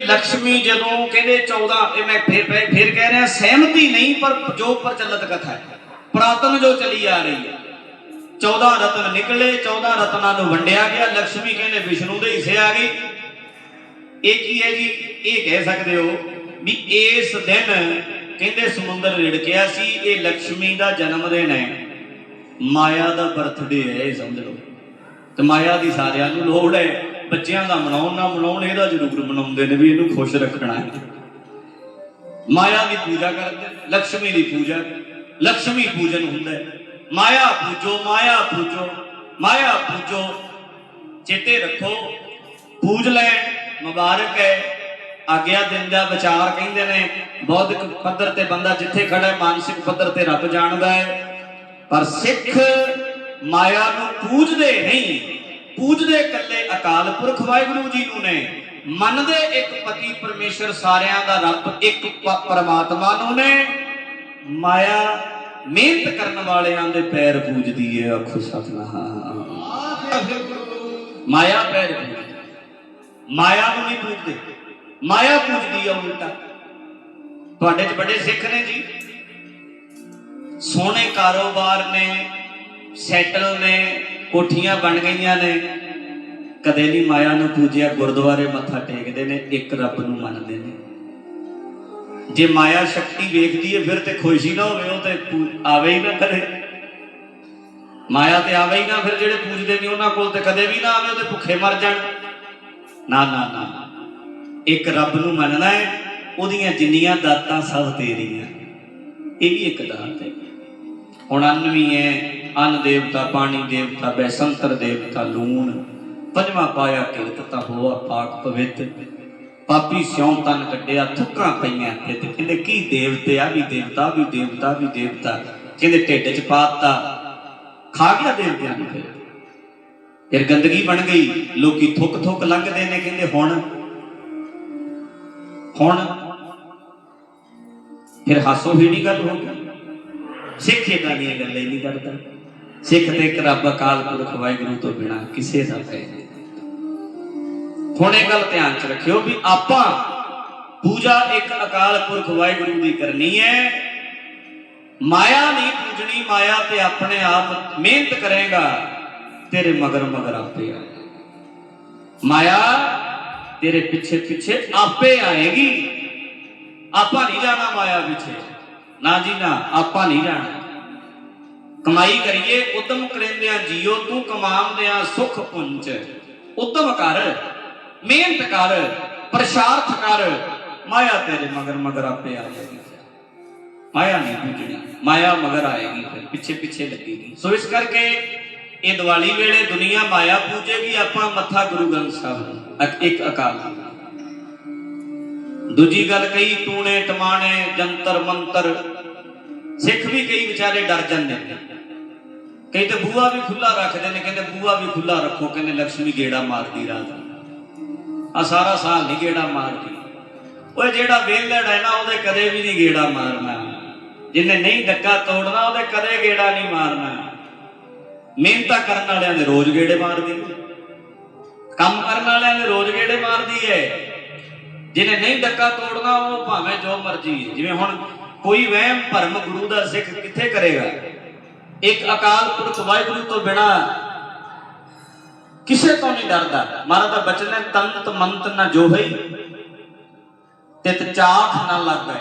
ਲక్ష్ਮੀ ਜਦੋਂ ਕਹਿੰਦੇ 14 ਇਹ ਮੈਂ ਫੇਰ ਫੇਰ ਕਹਿ ਰਿਹਾ ਸਹਿਮਤੀ ਨਹੀਂ ਪਰ ਜੋ ਪ੍ਰਚਲਿਤ ਕਥਾ ਹੈ ਪ੍ਰਾਤਨ ਜੋ ਚਲੀ ਆ ਰਹੀ ਹੈ 14 ਰਤਨ ਨਿਕਲੇ 14 ਰਤਨਾਂ ਨੂੰ ਵੰਡਿਆ ਗਿਆ ਲక్ష్ਮੀ ਕਹਿੰਦੇ ਵਿਸ਼ਨੂੰ ਦੇ ਹਿੱਸੇ ਆ ਗਈ ਇਹ ਕੀ ਹੈ ਜੀ ਇਹ ਕਹਿ ਸਕਦੇ ਹੋ ਵੀ ਇਸ ਦਿਨ ਕਹਿੰਦੇ ਸਮੁੰਦਰ ਰਿੜਕਿਆ ਸੀ ਇਹ ਲక్ష్ਮੀ ਦਾ ਜਨਮ ਦਿਨ ਹੈ ਮਾਇਆ ਦਾ ਬਰਥਡੇ ਹੈ ਇਹ ਸਮਝ ਲਓ ਤੇ ਮਾਇਆ ਦੀ ਸਾਰਿਆਂ ਨੂੰ ਲੋੜ ਹੈ ਬੱਚਿਆਂ ਦਾ ਮਨਾਉਣ ਨਾ ਮਨਾਉਣ, ਇਹਦਾ ਜ਼ਰੂਰ ਮਨਾਉਂਦੇ ਨੇ ਵੀ ਇਹਨੂੰ ਖੁਸ਼ ਰੱਖਣਾ ਹੈ। ਮਾਇਆ ਦੀ ਪੂਜਾ ਕਰਦੇ ਲక్ష్ਮੀ ਦੀ ਪੂਜਾ ਲక్ష్ਮੀ ਪੂਜਨ ਹੁੰਦਾ ਹੈ। ਮਾਇਆ ਪੂਜੋ ਮਾਇਆ ਪੂਜੋ ਮਾਇਆ ਪੂਜੋ, ਚੇਤੇ ਰੱਖੋ, ਪੂਜ ਲੈ, ਮੁਬਾਰਕ ਹੈ। ਆਗਿਆ ਦਿੰਦਾ ਵਿਚਾਰ ਕਹਿੰਦੇ ਨੇ, ਬੌਧਿਕ ਪੱਧਰ ਤੇ ਬੰਦਾ ਜਿੱਥੇ ਖੜਾ ਹੈ, ਮਾਨਸਿਕ ਪੱਧਰ ਤੇ ਰੱਬ ਜਾਣਦਾ ਹੈ। ਪਰ ਸਿੱਖ ਮਾਇਆ ਨੂੰ ਪੂਜਦੇ ਨਹੀਂ। ਪੂਜਦੇ ਇਕੱਲੇ ਅਕਾਲ ਪੁਰਖ ਵਾਹਿਗੁਰੂ ਜੀ ਨੂੰ ਨੇ। ਮੰਨਦੇ ਇੱਕ ਪਤੀ ਪਰਮੇਸ਼ਰ ਸਾਰਿਆਂ ਦਾ ਰੱਬ, ਇੱਕ ਪਰਮਾਤਮਾ ਨੂੰ ਨੇ। ਮਾਇਆ ਮਿਹਨਤ ਕਰਨ ਵਾਲਿਆਂ ਦੇ ਪੈਰ ਪੂਜਦੀ ਹੈ ਆਖੋ ਸਤਨਾਮ। ਮਾਇਆ ਪੈਰ ਪੂਜਦੀ ਮਾਇਆ ਨੂੰ ਨਹੀਂ ਪੂਜਦੇ। ਮਾਇਆ ਪੂਜਦੀ ਆ ਉਲਟਾ। ਤੁਹਾਡੇ ਚ ਬੜੇ ਸਿੱਖ ਨੇ ਜੀ। ਸੋਹਣੇ ਕਾਰੋਬਾਰ ਨੇ, ਸੈਟਲ ਨੇ ਕੋਠੀਆਂ ਬਣ ਗਈਆਂ ਨੇ। ਕਦੇ ਨਹੀਂ ਮਾਇਆ ਨੂੰ ਪੂਜਿਆ, ਗੁਰਦੁਆਰੇ ਮੱਥਾ ਟੇਕਦੇ ਨੇ, ਇੱਕ ਰੱਬ ਨੂੰ ਮੰਨਦੇ ਨੇ। ਜੇ ਮਾਇਆ ਸ਼ਕਤੀ ਵੇਖਦੀ ਹੈ ਫਿਰ ਤੇ ਖੁਸ਼ੀ ਨਾ ਹੋਵੇ, ਉਹ ਤੇ ਆਵੇ ਹੀ ਨਾ ਕਦੇ। ਮਾਇਆ ਤੇ ਆਵੇ ਹੀ ਨਾ, ਫਿਰ ਜਿਹੜੇ ਪੂਜਦੇ ਨੇ, ਉਹਨਾਂ ਕੋਲ ਤੇ ਕਦੇ ਵੀ ਨਾ ਆਵੇ, ਉਹ ਤੇ ਭੁੱਖੇ ਮਰ ਜਾਣ। ਨਾ ਨਾ ਨਾ। ਇੱਕ ਰੱਬ ਨੂੰ ਮੰਨਣਾ ਹੈ ਉਹਦੀਆਂ ਜਿੰਨੀਆਂ ਦਾਤਾਂ ਸਭ ਤੇਰੀਆਂ। ਇਹ ਵੀ ਇੱਕ ਦਾਤ ਹੈ ਹੁਣ ਅੰਨ ਹੈ ਅੰਨ ਦੇਵਤਾ, ਪਾਣੀ ਦੇਵਤਾ, ਬੈਸੰਤਰ ਦੇਵਤਾ, ਲੂਣ। ਪੰਜਵਾਂ ਪਾਇਆ ਕਿਰਤ ਤਾਂ ਹੋਆ ਪਾਕ ਪਵਿੱਤ। ਪਾਪੀ ਸਿਉਂ ਤਨ ਕੱਢਿਆ, ਥੁੱਕਾਂ ਪਈਆਂ ਤੇ ਕਹਿੰਦੇ, ਕੀ ਦੇਵਤੇ ਆ? ਵੀ ਦੇਵਤਾ ਵੀ ਦੇਵਤਾ ਵੀ ਦੇਵਤਾ। ਕਹਿੰਦੇ, ਢਿੱਡ ਚ ਪਾਤਾ। ਖਾ ਗਿਆ ਦੇਵਤਿਆਂ ਨੂੰ ਫਿਰ। ਫਿਰ ਗੰਦਗੀ ਬਣ ਗਈ। ਲੋਕੀ ਥੁੱਕ ਥੁੱਕ ਲੰਘਦੇ ਨੇ, ਕਹਿੰਦੇ, ਹੁਣ ਹੁਣ। ਫਿਰ ਹਾਸੋ ਹੀੜੀ ਗੱਲ ਹੋ ਗਈ। ਸਿੱਖ ਇਦਾਂ ਦੀਆਂ ਗੱਲਾਂ ਹੀ ਨਹੀਂ ਕਰਦਾ। ਸਿੱਖ ਤੇ ਇੱਕ ਰੱਬ ਅਕਾਲ ਪੁਰਖ ਵਾਹਿਗੁਰੂ ਤੋਂ ਬਿਨਾ ਕਿਸੇ ਦਾ ਭੈ ਨਹੀਂ। ਹੁਣ ਇਹ ਗੱਲ ਧਿਆਨ ਚ ਰੱਖਿਓ ਵੀ ਆਪਾਂ ਪੂਜਾ ਇੱਕ ਅਕਾਲ ਪੁਰਖ ਵਾਹਿਗੁਰੂ ਦੀ ਕਰਨੀ ਹੈ। ਮਾਇਆ ਨਹੀਂ ਪੂਜਣੀ, ਮਾਇਆ ਤੇ ਆਪਣੇ ਆਪ ਮਿਹਨਤ ਕਰੇਗਾ, ਤੇਰੇ ਮਗਰ ਮਗਰ ਆਪੇ ਆਏਗਾ। ਮਾਇਆ ਤੇਰੇ ਪਿੱਛੇ ਪਿੱਛੇ ਆਪੇ ਆਏਗੀ। ਆਪਾਂ ਨਹੀਂ ਜਾਣਾ ਮਾਇਆ ਪਿੱਛੇ। ਨਾ ਜੀ ਨਾ, ਆਪਾਂ ਨਹੀਂ ਜਾਣਾ। ਕਮਾਈ ਕਰੀਏ ਉਦਮ ਕਰਿੰਦਿਆਂ ਜੀਓ, ਤੂੰ ਕਮਾਉਂਦਿਆਂ ਸੁਖ ਪੁੰਚ ਉਦਮ ਕਰ, ਮਿਹਨਤ ਕਰ, ਪ੍ਰਸ਼ਾਰਥ ਕਰ। ਮਾਇਆ ਤੇਰੇ ਮਗਰ ਮਗਰ ਆਪੇ ਆ ਜਾਏਗੀ ਮਾਇਆ ਨਹੀਂ ਪੂਜਣੀ ਮਾਇਆ ਮਗਰ ਆਏਗੀ ਫਿਰ, ਪਿੱਛੇ ਪਿੱਛੇ ਲੱਗੇਗੀ ਸੋ ਇਸ ਕਰਕੇ ਇਹ ਦੀਵਾਲੀ ਵੇਲੇ ਦੁਨੀਆ ਮਾਇਆ ਪੂਜੇਗੀ, ਆਪਾਂ ਮੱਥਾ ਗੁਰੂ ਗ੍ਰੰਥ ਸਾਹਿਬ ਨੂੰ ਇੱਕ ਅਕਾਲ ਦੂਜੀ ਗੱਲ ਕਹੀ, ਟੂਣੇ, ਟਮਾਣੇ, ਜੰਤਰ, ਮੰਤਰ। ਸਿੱਖ ਵੀ ਕਈ ਵਿਚਾਰੇ ਡਰ ਜਾਂਦੇ ਨੇ। ਕਈ ਤੇ ਬੂਆ ਵੀ ਖੁੱਲਾ ਰੱਖਦੇ ਨੇ, ਕਹਿੰਦੇ ਬੂਆ ਵੀ ਖੁੱਲਾ ਰੱਖੋ, ਕਹਿੰਦੇ ਲక్ష్ਮੀ ਗੇੜਾ ਮਾਰਦੀ ਰਾਤ ਆ ਸਾਰਾ ਸਾਲ ਨਹੀਂ ਗੇੜਾ ਮਾਰਦੀ। ਓਏ ਜਿਹੜਾ ਵੇਲੜ ਹੈ ਨਾ, ਉਹਦੇ ਕਦੇ ਵੀ ਨਹੀਂ ਗੇੜਾ ਮਾਰਨਾ। ਜਿਹਨੇ ਨਹੀਂ ਡੱਕਾ ਤੋੜਨਾ, ਉਹਦੇ ਕਦੇ ਗੇੜਾ ਨਹੀਂ ਮਾਰਨਾ। ਮਿਹਨਤਾਂ ਕਰਨ ਵਾਲਿਆਂ ਦੇ ਰੋਜ਼ ਗੇੜੇ ਮਾਰਦੀ ਕੰਮ ਕਰਨ ਵਾਲਿਆਂ ਦੇ ਰੋਜ਼ ਗੇੜੇ ਮਾਰਦੀ ਹੈ। ਜਿਹਨੇ ਨਹੀਂ ਡੱਕਾ ਤੋੜਨਾ, ਉਹ ਭਾਵੇਂ ਜੋ ਮਰਜ਼ੀ ਜਿਵੇਂ ਹੁਣ ਕੋਈ ਵਹਿਮ ਭਰਮ ਗੁਰੂ ਦਾ ਸਿੱਖ ਕਿੱਥੇ ਕਰੇਗਾ? ਇੱਕ ਅਕਾਲ ਪੁਰਖ ਵਾਹਿਗੁਰੂ ਤੋਂ ਬਿਨਾ ਕਿਸੇ ਤੋਂ ਨਹੀਂ ਡਰਦਾ। ਮਹਾਰਾਜ ਦਾ ਬਚਨ ਹੈ, ਤੰਤ ਮੰਤ ਨਾ ਜੋਹਈ ਤਿਤ ਚਾਖ ਨਾ ਲੱਗੈ